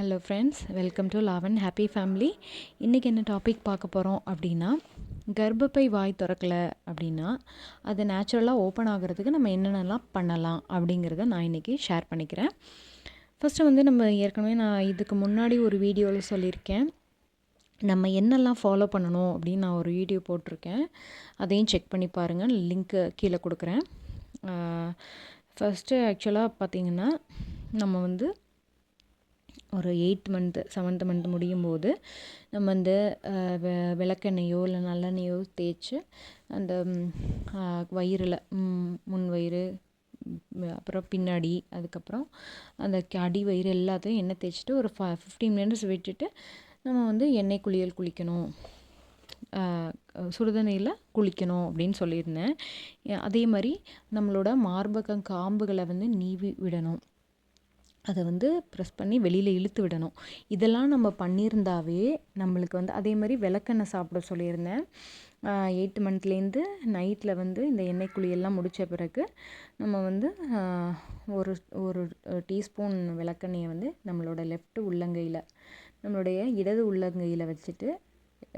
Hello friends welcome to Lavan happy family இன்றைக்கி என்ன topic பார்க்க போகிறோம் அப்படின்னா கர்ப்பப்பை வாய் திறக்கலை அப்படின்னா அது நேச்சுரலாக ஓப்பன் ஆகிறதுக்கு நம்ம என்னென்னலாம் பண்ணலாம் அப்படிங்கிறத நான் இன்றைக்கி ஷேர் பண்ணிக்கிறேன். ஃபஸ்ட்டு வந்து நம்ம ஏற்கனவே நான் இதுக்கு முன்னாடி ஒரு வீடியோவில் சொல்லியிருக்கேன். நம்ம என்னெல்லாம் ஃபாலோ பண்ணணும் அப்படின்னு நான் ஒரு வீடியோ போட்டிருக்கேன். அதையும் செக் பண்ணி பாருங்கள் லிங்க்கு கீழே கொடுக்குறேன். ஃபஸ்ட்டு ஆக்சுவலாக பார்த்திங்கன்னா நம்ம வந்து ஒரு எயிட் மந்த்து செவன்த் மந்த் முடியும் போது நம்ம அந்த வெ விளக்கெண்ணெயோ இல்லை நல்லெண்ணெயோ தேய்ச்சி அந்த வயிறில் முன் வயிறு அப்புறம் பின்னாடி அதுக்கப்புறம் அந்த அடி வயிறு எல்லாத்தையும் எண்ணெய் தேய்ச்சிட்டு ஒரு ஃப ஃபிஃப்டீன் மினிட்ஸ் விட்டுட்டு நம்ம வந்து எண்ணெய் குளியல் குளிக்கணும். சுடுதண்ணியில் குளிக்கணும் அப்படின்னு சொல்லியிருந்தேன். அதே மாதிரி நம்மளோட மார்பகம் காம்புகளை வந்து நீவி விடணும். அதை வந்து ப்ரெஸ் பண்ணி வெளியில் இழுத்து விடணும். இதெல்லாம் நம்ம பண்ணியிருந்தாவே நம்மளுக்கு வந்து அதே மாதிரி விளக்கெண்ணெய் சாப்பிட சொல்லியிருந்தேன். எயிட் மந்த்லேருந்து நைட்டில் வந்து இந்த எண்ணெய் குழியெல்லாம் முடித்த பிறகு நம்ம வந்து ஒரு ஒரு டீஸ்பூன் விளக்கெண்ணெயை வந்து நம்மளோட லெஃப்ட் உள்ளங்கையில் நம்மளுடைய இடது உள்ளங்கையில் வச்சுட்டு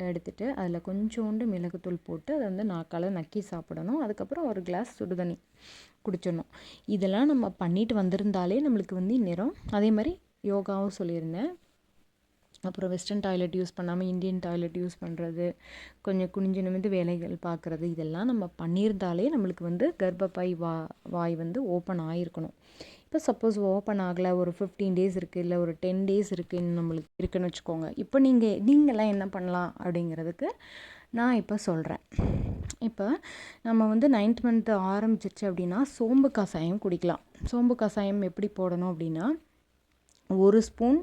எடுத்துகிட்டு அதில் கொஞ்சோண்டு மிளகுத்தூள் போட்டு அதை வந்து நாக்கால் நக்கி சாப்பிடணும். அதுக்கப்புறம் ஒரு கிளாஸ் சுடுதண்ணி குடிச்சிடணும். இதெல்லாம் நம்ம பண்ணிட்டு வந்திருந்தாலே நம்மளுக்கு வந்து இந்நேரம் அதே மாதிரி யோகாவும் சொல்லியிருந்தேன். அப்புறம் வெஸ்டர்ன் டாய்லெட் யூஸ் பண்ணாமல் இந்தியன் டாய்லெட் யூஸ் பண்ணுறது கொஞ்சம் குனிஞ்சு நிமிந்து வேலைகள் பார்க்குறது இதெல்லாம் நம்ம பண்ணியிருந்தாலே நம்மளுக்கு வந்து கர்ப்பப்பை வா வாய் வந்து ஓப்பன் ஆகிருக்கணும் இப்போ சப்போஸ் ஓப்பன் ஆகலை ஒரு ஃபிஃப்டீன் டேஸ் இருக்குது இல்லை ஒரு டென் டேஸ் இருக்குது நம்மளுக்கு இருக்குன்னு வச்சுக்கோங்க. இப்போ நீங்கள் நீங்களாம் என்ன பண்ணலாம் அப்படிங்கிறதுக்கு நான் இப்போ சொல்கிறேன் இப்போ நம்ம வந்து நைன்த் மந்த்து ஆரம்பிச்சிருச்சு அப்படின்னா சோம்பு கஷாயம் குடிக்கலாம். சோம்பு கஷாயம் எப்படி போடணும் அப்படின்னா ஒரு ஸ்பூன்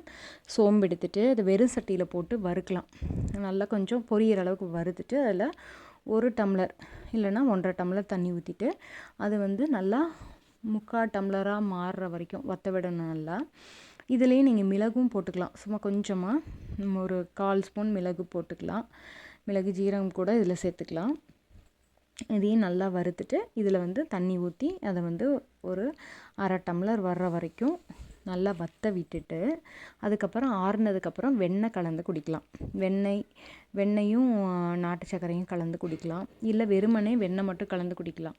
சோம்பு எடுத்துகிட்டு அதை வெறும் சட்டியில் போட்டு வறுக்கலாம். நல்லா கொஞ்சம் பொரியிற அளவுக்கு வறுத்துட்டு அதில் ஒரு டம்ளர் இல்லைன்னா ஒன்றரை டம்ளர் தண்ணி ஊற்றிட்டு அது வந்து நல்லா முக்கால் டம்ளராக மாறுற வரைக்கும் வற்ற விடணும் நல்லா. இதுலேயே நீங்கள் மிளகும் போட்டுக்கலாம். சும்மா கொஞ்சமாக ஒரு கால் ஸ்பூன் மிளகு போட்டுக்கலாம். மிளகு ஜீரகம் கூட இதில் சேர்த்துக்கலாம். இதையும் நல்லா வறுத்துட்டு இதில் வந்து தண்ணி ஊற்றி அதை வந்து ஒரு அரை டம்ளர் வர்ற வரைக்கும் நல்லா வற்ற விட்டுட்டு அதுக்கப்புறம் ஆறுனதுக்கப்புறம் வெண்ணெய் கலந்து குடிக்கலாம். வெண்ணெய் வெண்ணெயும் நாட்டு சர்க்கரையும் கலந்து குடிக்கலாம். இல்லை வெறுமனே வெண்ணெய் மட்டும் கலந்து குடிக்கலாம்.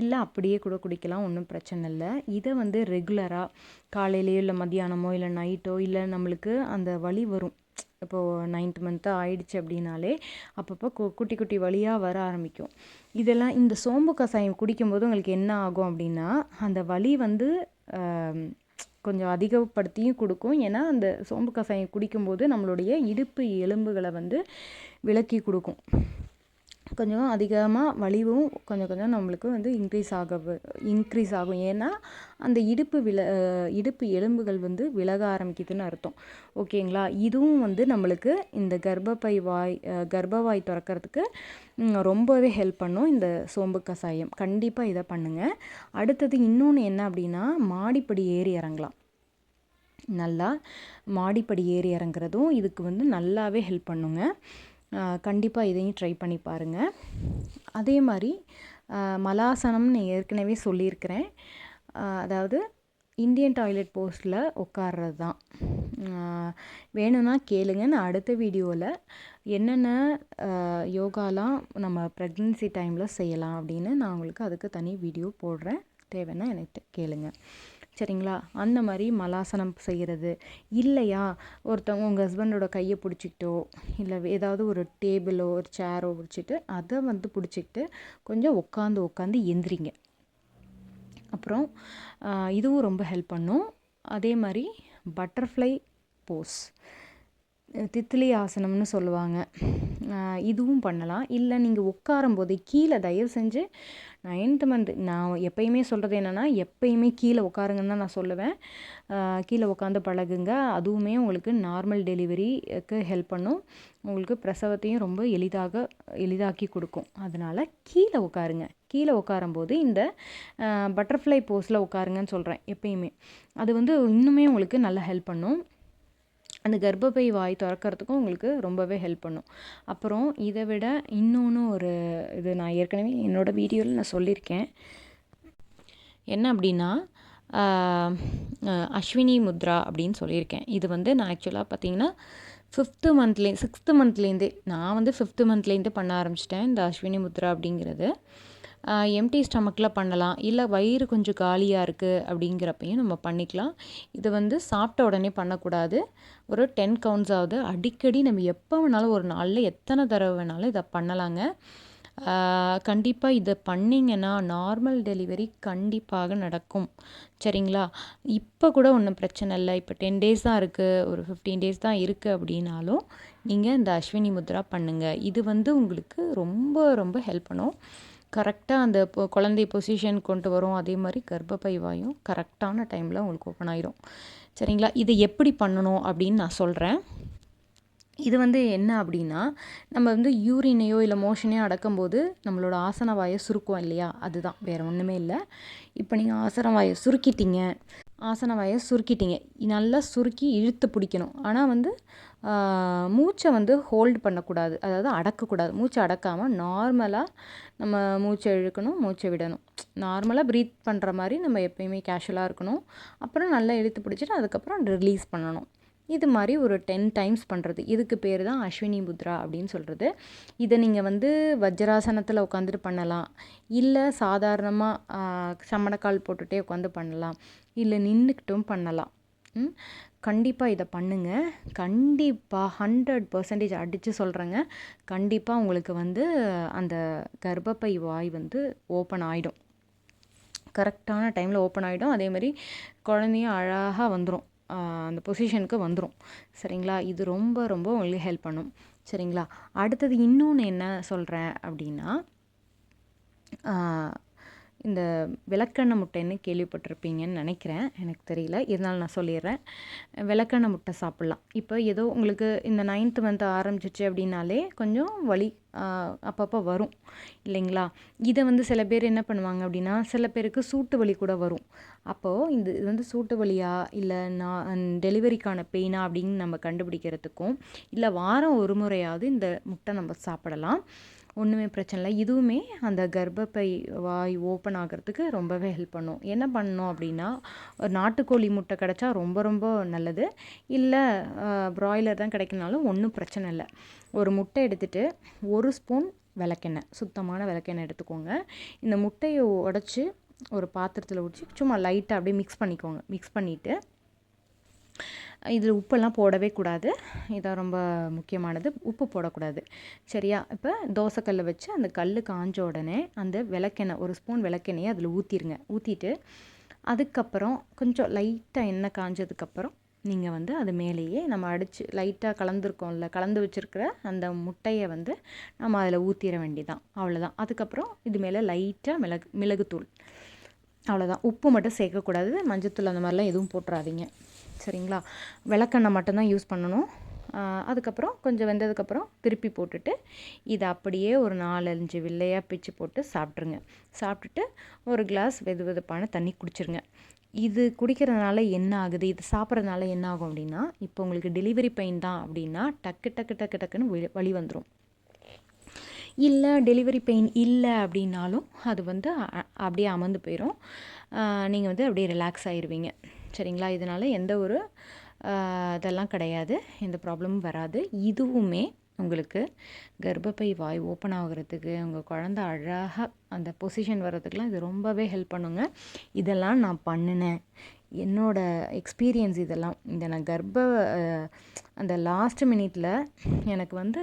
இல்லை அப்படியே கூட குடிக்கலாம் ஒன்றும் பிரச்சனை இல்லை. இதை வந்து ரெகுலராக காலையிலையோ இல்லை மதியானமோ இல்லை நைட்டோ இல்லை நம்மளுக்கு அந்த வலி வரும். இப்போது நைன்த் மந்த்து ஆயிடுச்சு அப்படின்னாலே அப்பப்போ கு குட்டி குட்டி வழியாக வர ஆரம்பிக்கும். இதெல்லாம் இந்த சோம்பு கஷாயம் குடிக்கும்போது உங்களுக்கு என்ன ஆகும் அப்படின்னா அந்த வலி வந்து கொஞ்சம் அதிகப்படுத்தியும் கொடுக்கும். ஏன்னா அந்த சோம்பு கஷாயம் குடிக்கும்போது நம்மளுடைய இடுப்பு எலும்புகளை வந்து விலக்கி கொடுக்கும். கொஞ்சம் அதிகமாக வலிவும் கொஞ்சம் கொஞ்சம் நம்மளுக்கு வந்து இன்க்ரீஸ் ஆக இன்க்ரீஸ் ஆகும். ஏன்னா அந்த இடுப்பு வில இடுப்பு எலும்புகள் வந்து விலக ஆரம்பிக்குதுன்னு அர்த்தம். ஓகேங்களா? இதுவும் வந்து நம்மளுக்கு இந்த கர்ப்பப்பை வாய் கர்ப்பவாய் திறக்கிறதுக்கு ரொம்பவே ஹெல்ப் பண்ணும் இந்த சோம்பு கஷாயம் கண்டிப்பாக இதை பண்ணுங்கள் அடுத்தது இன்னொன்று என்ன அப்படின்னா மாடிப்படி ஏறி இறங்கலாம். நல்லா மாடிப்படி ஏறி இறங்குறதும் இதுக்கு வந்து நல்லாவே ஹெல்ப் பண்ணுங்க. கண்டிப்பாக இதையும் ட்ரை பண்ணி பாருங்கள் அதே மாதிரி மலாசனம்னு ஏற்கனவே சொல்லியிருக்கிறேன். அதாவது இந்தியன் டாய்லெட் போஸ்டில் உட்கார்றது தான் வேணும்னா கேளுங்க. நான் அடுத்த வீடியோவில் என்னென்ன யோகாலாம் நம்ம ப்ரெக்னென்சி டைமில் செய்யலாம் அப்படின்னு நான் உங்களுக்கு அதுக்கு தனி வீடியோ போடுறேன். தேவைன்னா எனக்கு கேளுங்கள் சரிங்களா? அந்த மாதிரி மலாசனம் செய்கிறது இல்லையா? ஒருத்தவங்க உங்கள் ஹஸ்பண்டோட கையை பிடிச்சிக்கிட்டோ இல்லை ஏதாவது ஒரு டேபிளோ ஒரு சேரோ பிடிச்சிட்டு அதை வந்து பிடிச்சிக்கிட்டு கொஞ்சம் உட்காந்து உட்காந்து எந்திரிங்க. அப்புறம் இதுவும் ரொம்ப ஹெல்ப் பண்ணும். அதே மாதிரி பட்டர்ஃப்ளை போஸ் தித்திலி ஆசனம்னு சொல்லுவாங்க. இதுவும் பண்ணலாம். இல்லை நீங்கள் உட்காரும்போது கீழே தயவு செஞ்சு நைன்த் மந்த் நான் எப்பயுமே சொல்கிறது என்னென்னா எப்பயுமே கீழே உட்காருங்கன்னு தான் நான் சொல்லுவேன். கீழே உட்காந்து பழகுங்க. அதுவுமே உங்களுக்கு நார்மல் டெலிவரிக்கு ஹெல்ப் பண்ணும். உங்களுக்கு பிரசவத்தையும் ரொம்ப எளிதாக எளிதாக்கி கொடுக்கும். அதனால் கீழே உட்காருங்க. கீழே உட்காரும்போது இந்த பட்டர்ஃப்ளை போஸில் உட்காருங்கன்னு சொல்கிறேன் எப்பயுமே. அது வந்து இன்னுமே உங்களுக்கு நல்லா ஹெல்ப் பண்ணும். அந்த கர்ப்பப்பை வாய் திறக்கிறதுக்கும் உங்களுக்கு ரொம்பவே ஹெல்ப் பண்ணும். அப்புறம் இதை விட இன்னொன்று ஒரு இது நான் ஏற்கனவே என்னோடய வீடியோவில் நான் சொல்லியிருக்கேன் என்ன அப்படின்னா அஸ்வினி முத்ரா அப்படின்னு சொல்லியிருக்கேன் இது வந்து நான் ஆக்சுவலாக பார்த்தீங்கன்னா ஃபிஃப்த்து மந்த்லே சிக்ஸ்த்து மந்த்லேருந்தே நான் வந்து ஃபிஃப்த்து மந்த்லேருந்து பண்ண ஆரம்பிச்சிட்டேன் இந்த அஸ்வினி முத்ரா அப்படிங்கிறது. எம்டி ஸ்டமக்கில் பண்ணலாம். இல்லை வயிறு கொஞ்சம் காலியாக இருக்குது அப்படிங்கிறப்பையும் நம்ம பண்ணிக்கலாம். இது வந்து சாப்பிட்ட உடனே பண்ணக்கூடாது. ஒரு டென் கவுண்ட்ஸ் ஆகுது அடிக்கடி நம்ம எப்போ வேணாலும் ஒரு நாளில் எத்தனை தடவை வேணாலும் இதை பண்ணலாங்க. கண்டிப்பாக இதை பண்ணிங்கன்னா நார்மல் டெலிவரி கண்டிப்பாக நடக்கும். சரிங்களா? இப்போ கூட ஒன்றும் பிரச்சனை இல்லை. இப்போ டென் டேஸ் தான் இருக்குது ஒரு ஃபிஃப்டீன் டேஸ் தான் இருக்குது அப்படின்னாலும் நீங்கள் இந்த அஸ்வினி முத்ரா பண்ணுங்கள் இது வந்து உங்களுக்கு ரொம்ப ரொம்ப ஹெல்ப் பண்ணும். கரெக்டாக அந்த குழந்தை பொசிஷன் கொண்டு வரும். அதே மாதிரி கர்ப்பப்பை வாயும் கரெக்டான டைமில் உங்களுக்கு ஓப்பன் ஆயிரும். சரிங்களா? இதை எப்படி பண்ணணும் அப்படின்னு நான் சொல்கிறேன் இது வந்து என்ன அப்படின்னா நம்ம வந்து யூரினையோ இல்லை மோஷனையோ அடக்கும்போது நம்மளோட ஆசன வாயை சுருக்குவோம் இல்லையா? அதுதான். வேறு ஒன்றுமே இல்லை. இப்போ நீங்கள் ஆசன வாயை சுருக்கிட்டீங்க. ஆசன வாயை சுருக்கிட்டீங்க. நல்லா சுருக்கி இழுத்து பிடிக்கணும். ஆனால் வந்து மூச்சை வந்து ஹோல்டு பண்ணக்கூடாது. அதாவது அடக்கக்கூடாது. மூச்சை அடக்காமல் நார்மலாக நம்ம மூச்சை இழுக்கணும் மூச்சை விடணும். நார்மலாக ப்ரீத் பண்ணுற மாதிரி நம்ம எப்பயுமே கேஷுவலாக இருக்கணும். அப்புறம் நல்லா இழுத்து பிடிச்சிட்டு அதுக்கப்புறம் ரிலீஸ் பண்ணணும். இது மாதிரி ஒரு டென் டைம்ஸ் பண்ணுறது இதுக்கு பேர் தான் அஸ்வினி முத்ரா அப்படின்னு சொல்கிறது இதை நீங்கள் வந்து வஜ்ராசனத்தில் உட்காந்துட்டு பண்ணலாம். இல்லை சாதாரணமாக சமணக்கால் போட்டுகிட்டே உட்காந்து பண்ணலாம். இல்லை நின்றுக்கிட்டும் பண்ணலாம். கண்டிப்பாக இதை பண்ணுங்கள் கண்டிப்பாக ஹண்ட்ரட் பர்சன்டேஜ் அடித்து சொல்கிறேங்க கண்டிப்பாக உங்களுக்கு வந்து அந்த கர்ப்பப்பை வாய் வந்து ஓப்பன் ஆகிடும் கரெக்டான டைமில் ஓப்பன் ஆகிடும் அதேமாதிரி குழந்தையும் அழகாக வந்துடும் அந்த பொசிஷனுக்கு வந்துடும் சரிங்களா? இது ரொம்ப ரொம்ப உங்களுக்கு ஹெல்ப் பண்ணும். சரிங்களா? அடுத்தது இன்னொன்று என்ன சொல்கிறேன் அப்படின்னா இந்த விளக்கெண்ணெய் முட்டைன்னு கேள்விப்பட்டிருப்பீங்கன்னு நினைக்கிறேன். எனக்கு தெரியல. இருந்தாலும் நான் சொல்லிடுறேன். விளக்கெண்ணெய் முட்டை சாப்பிட்லாம். இப்போ ஏதோ உங்களுக்கு இந்த நைன்த்து மந்த் ஆரம்பிச்சிச்சு அப்படின்னாலே கொஞ்சம் வலி அப்பப்போ வரும் இல்லைங்களா? இதை வந்து சில பேர் என்ன பண்ணுவாங்க அப்படின்னா சில பேருக்கு சூட்டு வலி கூட வரும். அப்போது இந்த இது வந்து சூட்டு வலியா இல்லை நான் டெலிவரிக்கான பெயினா அப்படின்னு நம்ம கண்டுபிடிக்கிறதுக்கும் இல்லை வாரம் ஒரு முறையாவது இந்த முட்டை நம்ம சாப்பிடலாம். ஒன்றுமே பிரச்சனை இல்லை. இதுவுமே அந்த கர்ப்பப்பை வாய் ஓப்பன் ஆகிறதுக்கு ரொம்பவே ஹெல்ப் பண்ணும். என்ன பண்ணணும் அப்படின்னா ஒரு நாட்டுக்கோழி முட்டை கிடச்சா ரொம்ப ரொம்ப நல்லது. இல்லை ப்ராய்லர் தான் கிடைக்கினாலும் ஒன்றும் பிரச்சனை இல்லை. ஒரு முட்டை எடுத்துகிட்டு ஒரு ஸ்பூன் விளக்கெண்ணெய் சுத்தமான விளக்கெண்ணெய் எடுத்துக்கோங்க. இந்த முட்டையை உடச்சி ஒரு பாத்திரத்தில் ஊற்றி சும்மா லைட்டாக அப்படியே மிக்ஸ் பண்ணிக்கோங்க. மிக்ஸ் பண்ணிவிட்டு இதில் உப்பெல்லாம் போடவே கூடாது. இதான் ரொம்ப முக்கியமானது. உப்பு போடக்கூடாது. சரியா? இப்போ தோசைக்கல்லை வச்சு அந்த கல் காஞ்ச உடனே அந்த விளக்கெண்ணெய் ஒரு ஸ்பூன் விளக்கெண்ணெயை அதில் ஊற்றிருங்க ஊற்றிட்டு அதுக்கப்புறம் கொஞ்சம் லைட்டாக எண்ணெய் காஞ்சதுக்கப்புறம் நீங்கள் வந்து அது மேலேயே நம்ம அடித்து லைட்டாக கலந்துருக்கோம்ல கலந்து வச்சுருக்கிற அந்த முட்டையை வந்து நம்ம அதில் ஊற்றிட வேண்டிதான் அவ்வளோதான் அதுக்கப்புறம் இது மேலே லைட்டாக மிளகு மிளகுத்தூள். அவ்வளோதான் உப்பு மட்டும் சேர்க்கக்கூடாது. மஞ்சத்தூள் அந்த மாதிரிலாம் எதுவும் போட்டுறாதீங்க. சரிங்களா? விளக்கெண்ணெய் மட்டும்தான் யூஸ் பண்ணணும். அதுக்கப்புறம் கொஞ்சம் வெந்ததுக்கப்புறம் திருப்பி போட்டுட்டு இதை அப்படியே ஒரு நாலஞ்சு வில்லையாக பிச்சு போட்டு சாப்பிட்ருங்க சாப்பிட்டுட்டு ஒரு கிளாஸ் வெது வெதுப்பான தண்ணி குடிச்சிருங்க. இது குடிக்கிறதுனால என்ன ஆகுது? இது சாப்பிட்றதுனால என்ன ஆகும் அப்படின்னா இப்போ உங்களுக்கு டெலிவரி பெயின் தான் அப்படின்னா டக்கு டக்கு டக்கு டக்குன்னு வழி வந்துடும் இல்லை டெலிவரி பெயின் இல்லை அப்படின்னாலும் அது வந்து அப்படியே அமர்ந்து போயிடும் நீங்கள் வந்து அப்படியே ரிலாக்ஸ் ஆயிடுவீங்க சரிங்களா? இதனால் எந்த ஒரு இதெல்லாம் கிடையாது. எந்த ப்ராப்ளமும் வராது. இதுவுமே உங்களுக்கு கர்ப்பப்பை வாய் ஓப்பன் ஆகிறதுக்கு உங்கள் குழந்த அழகாக அந்த பொசிஷன் வர்றதுக்கெலாம் இது ரொம்பவே ஹெல்ப் பண்ணுங்க. இதெல்லாம் நான் பண்ணினேன். என்னோடய எக்ஸ்பீரியன்ஸ் இதெல்லாம். இந்த நான் கர்ப்ப அந்த லாஸ்ட் மினிட்ல எனக்கு வந்து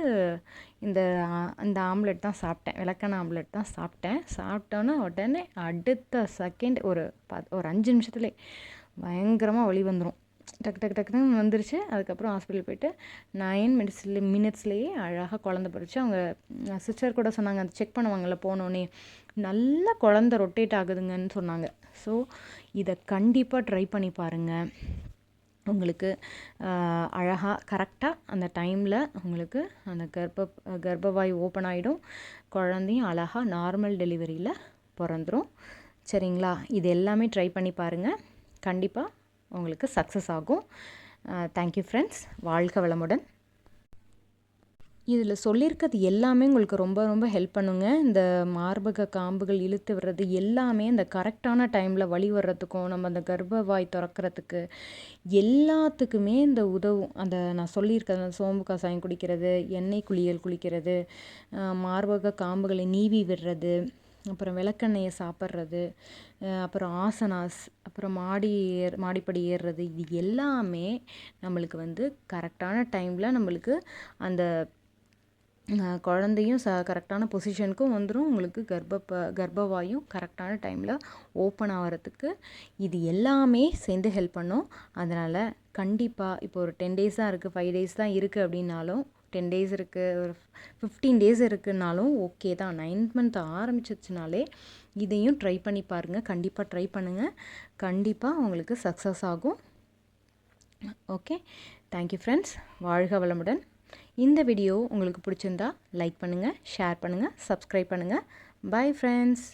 இந்த இந்த ஆம்லெட் தான் சாப்பிட்டேன். விளக்கெண்ணெய் ஆம்லெட் தான் சாப்பிட்டேன். சாப்பிட்டோன்னே உடனே அடுத்த செகண்ட் ஒரு ப ஒரு அஞ்சு நிமிஷத்துலே பயங்கரமாக வழி வந்துடும் டக்கு டக்கு டக்குன்னு வந்துருச்சு. அதுக்கப்புறம் ஹாஸ்பிட்டல் போயிட்டு நைன் மினிட்ஸ்ல மினிட்ஸ்லேயே அழகாக குழந்த பிறச்சு அவங்க சிஸ்டர் கூட சொன்னாங்க அந்த செக் பண்ணுவாங்கள்ல போனோடனே நல்லா குழந்த ரொட்டேட் ஆகுதுங்கன்னு சொன்னாங்க. ஸோ இதை கண்டிப்பாக ட்ரை பண்ணி பாருங்கள் உங்களுக்கு அழகாக கரெக்டாக அந்த டைமில் உங்களுக்கு அந்த கர்ப்ப கர்ப்பவாய் ஓப்பன் ஆகிடும் குழந்தையும் அழகாக நார்மல் டெலிவரியில் பிறந்துடும் சரிங்களா? இது எல்லாமே ட்ரை பண்ணி பாருங்கள் கண்டிப்பாக உங்களுக்கு சக்ஸஸ் ஆகும். தேங்க்யூ ஃப்ரெண்ட்ஸ் வாழ்க வளமுடன். இதில் சொல்லியிருக்கிறது எல்லாமே உங்களுக்கு ரொம்ப ரொம்ப ஹெல்ப் பண்ணுங்க. இந்த மார்பக காம்புகள் இழுத்து விடுறது எல்லாமே இந்த கரெக்டான டைமில் வழி வர்றதுக்கும் நம்ம அந்த கர்ப்பவாய் திறக்கிறதுக்கு எல்லாத்துக்குமே இந்த உதவும். அந்த நான் சொல்லியிருக்கேன் சோம்பு கசாயம் குடிக்கிறது எண்ணெய் குளியல் குளிக்கிறது மார்பக காம்புகளை நீவி விடுறது அப்புறம் விளக்கெண்ணெயை சாப்பிட்றது அப்புறம் ஆசனாஸ் அப்புறம் மாடி ஏர் மாடிப்படி ஏறுறது இது எல்லாமே நம்மளுக்கு வந்து கரெக்டான டைமில் நம்மளுக்கு அந்த குழந்தையும் ச கரெக்டான பொசிஷனுக்கும் வந்துடும் உங்களுக்கு கர்ப்பப்ப கர்ப்பவாயும் கரெக்டான டைமில் ஓப்பன் ஆகிறதுக்கு இது எல்லாமே சேர்ந்து ஹெல்ப் பண்ணும். அதனால் கண்டிப்பாக இப்போ ஒரு டென் டேஸ் தான் இருக்குது ஃபைவ் டேஸ் தான் இருக்குது அப்படின்னாலும் டென் டேஸ் இருக்குது ஒரு ஃபிஃப்டீன் டேஸ் இருக்குதுனாலும் ஓகே தான். நைன்த் மந்த் ஆரம்பிச்சிச்சுனாலே இதையும் ட்ரை பண்ணி பாருங்கள் கண்டிப்பாக ட்ரை பண்ணுங்கள் கண்டிப்பாக உங்களுக்கு சக்ஸஸ் ஆகும். ஓகே? தேங்க்யூ ஃப்ரெண்ட்ஸ் வாழ்க வளமுடன். இந்த வீடியோ உங்களுக்கு பிடிச்சிருந்தா லைக் பண்ணுங்கள் ஷேர் பண்ணுங்கள் சப்ஸ்கிரைப் பண்ணுங்கள் பை ஃப்ரெண்ட்ஸ்